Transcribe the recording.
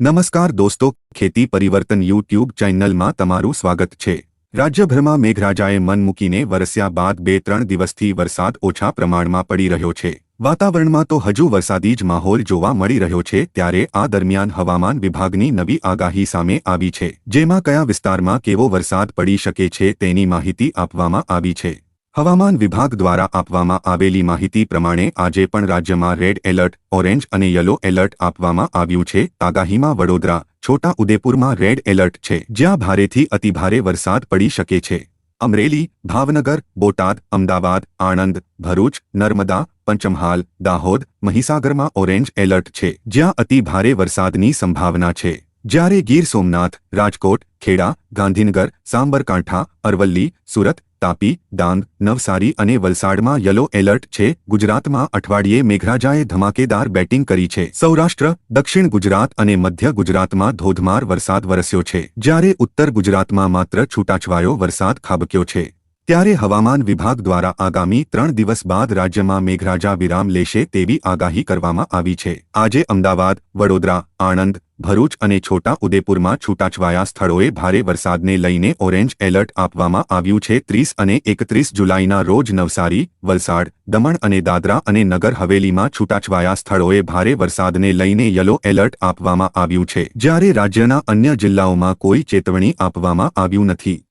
નમસ્કાર દોસ્તો, ખેતી પરિવર્તન યુટ્યુબ ચેનલમાં તમારું સ્વાગત છે. રાજ્યભરમાં મેઘરાજાએ મન મૂકીને વરસ્યા બાદ બે ત્રણ દિવસથી વરસાદ ઓછા પ્રમાણમાં પડી રહ્યો છે. વાતાવરણમાં તો હજુ વરસાદી જ માહોલ જોવા મળી રહ્યો છે ત્યારે આ દરમિયાન હવામાન વિભાગની નવી આગાહી સામે આવી છે. જેમાં કયા વિસ્તારમાં કેવો વરસાદ પડી શકે છે તેની માહિતી આપવામાં આવી છે. હવામાન વિભાગ દ્વારા આપવામાં આવેલી માહિતી પ્રમાણે આજે પણ રાજ્યમાં રેડ એલર્ટ, ઓરેન્જ અને યલો એલર્ટ આપવામાં આવ્યું છે. આગાહીમાં વડોદરા છોટા ઉદેપુરમાં રેડ એલર્ટ છે. જ્યાં ભારેથી અતિભારે વરસાદ પડી શકે છે. અમરેલી, ભાવનગર, બોટાદ, અમદાવાદ, આણંદ, ભરૂચ, નર્મદા, પંચમહાલ, દાહોદ, મહીસાગરમાં ઓરેન્જ એલર્ટ છે. જ્યાં અતિ ભારે વરસાદની સંભાવના છે. જ્યારે ગીર સોમનાથ, રાજકોટ, ખેડા, ગાંધીનગર, સાંબરકાંઠા, અરવલ્લી, સુરત, તાપી, ડાંગ, નવસારી અને વલસાડમાં યલો એલર્ટ છે. ગુજરાતમાં અઠવાડિયે મેઘરાજાએ ધમાકેદાર બેટિંગ કરી છે. સૌરાષ્ટ્ર, દક્ષિણ ગુજરાત અને મધ્ય ગુજરાતમાં ધોધમાર વરસાદ વરસ્યો છે. જ્યારે ઉત્તર ગુજરાતમાં માત્ર છૂટાછવાયો વરસાદ ખાબક્યો છે. ત્યારે હવામાન વિભાગ દ્વારા આગામી ત્રણ દિવસ બાદ રાજ્યમાં મેઘરાજા વિરામ લેશે તેવી આગાહી કરવામાં આવી છે. આજે અમદાવાદ, વડોદરા, આણંદ ભરૂચ અને છોટા ઉદેપુરમાં છૂટાછવાયા સ્થળોએ ભારે વરસાદને લઈને ઓરેન્જ એલર્ટ આપવામાં આવ્યું છે. ત્રીસ અને એકત્રીસ જુલાઈના રોજ નવસારી, વલસાડ, દમણ અને દાદરા અને નગર હવેલીમાં છૂટાછવાયા સ્થળોએ ભારે વરસાદને લઈને યલો એલર્ટ આપવામાં આવ્યું છે. જ્યારે રાજ્યના અન્ય જિલ્લાઓમાં કોઈ ચેતવણી આપવામાં આવ્યું નથી.